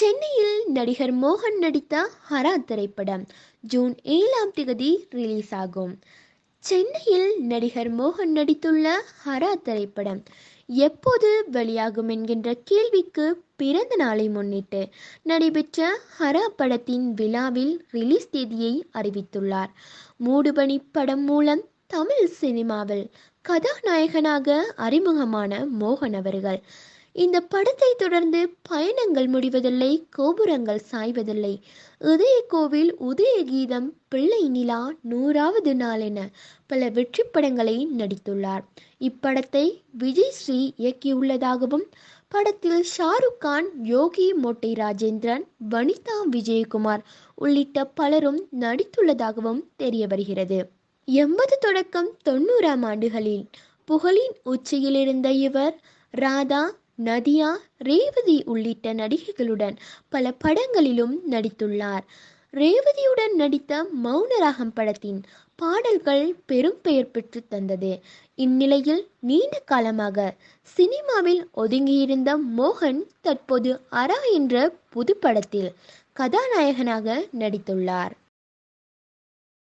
சென்னையில் நடிகர் மோகன் நடித்த ஹரா திரைப்படம் ஜூன் ஏழாம் தேதி ரிலீஸ் ஆகும் சென்னையில் நடிகர் மோகன் நடித்துள்ள ஹரா திரைப்படம் எப்போது வெளியாகும் என்கின்ற கேள்விக்கு பிறந்த நாளை முன்னிட்டு நடைபெற்ற ஹரா படத்தின் விழாவில் ரிலீஸ் தேதியை அறிவித்துள்ளார். மூடுபனி படம் மூலம் தமிழ் சினிமாவில் கதாநாயகனாக அறிமுகமான மோகன் அவர்கள் இந்த படத்தை தொடர்ந்து பயணங்கள் முடிவதில்லை கோபுரங்கள் சாய்வதில்லை. இதய கோவில் உதய கீதம் பிள்ளை நிலா நூறாவது நாள் என பல வெற்றி படங்களை நடித்துள்ளார். இப்படத்தை விஜய் ஸ்ரீ இயக்கியுள்ளதாகவும் படத்தில் ஷாருக் கான் யோகி மோட்டை ராஜேந்திரன் வனிதா விஜயகுமார் உள்ளிட்ட பலரும் நடித்துள்ளதாகவும் தெரிய வருகிறது. எண்பது தொடக்கம் தொண்ணூறாம் ஆண்டுகளில் புகழின் உச்சியில் இருந்த இவர் ராதா நதியா ரேவதி உள்ளிட்ட நடிகைகளுடன் பல படங்களிலும் நடித்துள்ளார். ரேவதியுடன் நடித்த மௌனராகம் படத்தின் பாடல்கள் பெரும் பெயர் பெற்று தந்தது. இந்நிலையில் நீண்ட காலமாக சினிமாவில் ஒதுங்கியிருந்த மோகன் தற்போது அரா என்ற புது படத்தில் கதாநாயகனாக நடித்துள்ளார்.